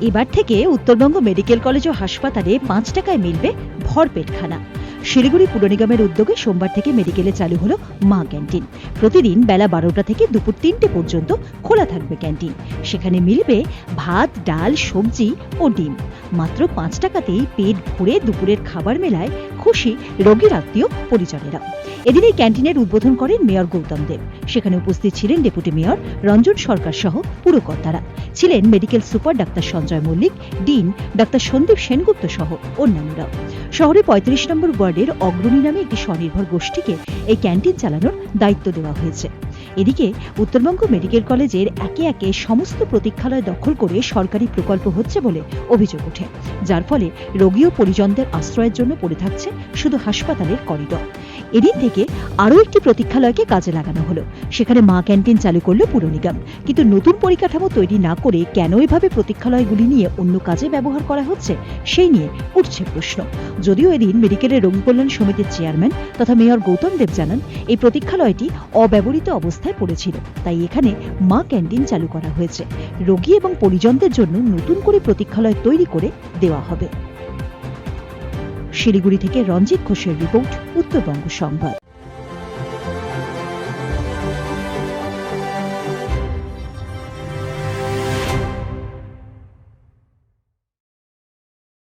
এবার থেকে Uttarbanga medical college ও হাসপাতালে পাঁচ টাকায় মিলবে ভরপেট খানা শিলিগুড়ি পুর নিগমের উদ্যোগে সোমবার থেকে মেডিকেলে চালু হলো মা ক্যান্টিন। প্রতিদিন বেলা বারোটা থেকে দুপুর তিনটে পর্যন্ত খোলা থাকবে ক্যান্টিন। সেখানে মিলবে ভাত, ডাল, সবজি ও ডিম। মাত্র পাঁচ টাকাতেই পেট ভরে দুপুরের খাবার মেলায় খুশি রোগীর আত্মীয় পরিজনেরা। এদিন এই ক্যান্টিনের উদ্বোধন করেন মেয়র গৌতম দেব। সেখানে উপস্থিত ছিলেন ডেপুটি মেয়র রঞ্জন সরকার সহ পুরকর্তারা। ছিলেন medical super doctor Sanjay Mallick, dean doctor Sandeep Sengupta সহ অন্যান্যরাও। শহরে পঁয়ত্রিশ নম্বর ওয়ার্ডের অগ্রণী নামে একটি স্বনির্ভর গোষ্ঠীকে এই ক্যান্টিন চালানোর দায়িত্ব দেওয়া হয়েছে। এদিকে উত্তরবঙ্গ মেডিকেল কলেজের একে একে সমস্ত প্রতীক্ষালয় দখল করে সরকারি প্রকল্প হচ্ছে বলে অভিযোগ ওঠে, যার ফলে রোগী ও পরিজনদের আশ্রয়ের জন্য পড়ে থাকছে শুধু হাসপাতালের করিডর। এদিন থেকে আরও একটি প্রতীক্ষালয়কে কাজে লাগানো হলো। সেখানে মা ক্যান্টিন চালু করল পুর নিগম। কিন্তু নতুন পরিকাঠামো তৈরি না করে কেন এভাবে প্রতীক্ষালয়গুলি নিয়ে অন্য কাজে ব্যবহার করা হচ্ছে, সেই নিয়ে উঠছে প্রশ্ন। যদিও এদিন মেডিকেলের রোগী কল্যাণ সমিতির চেয়ারম্যান তথা মেয়র গৌতম দেব জানান, এই প্রতীক্ষালয়টি অব্যবহৃত অবস্থায় পড়েছিল। তাই এখানে মা ক্যান্টিন চালু করা হয়েছে। রোগী এবং পরিজনদের জন্য নতুন করে প্রতীক্ষালয় তৈরি করে দেওয়া হবে। শিলিগুড়ি থেকে রঞ্জিত ঘোষের রিপোর্ট উত্তরবঙ্গ সংবাদ।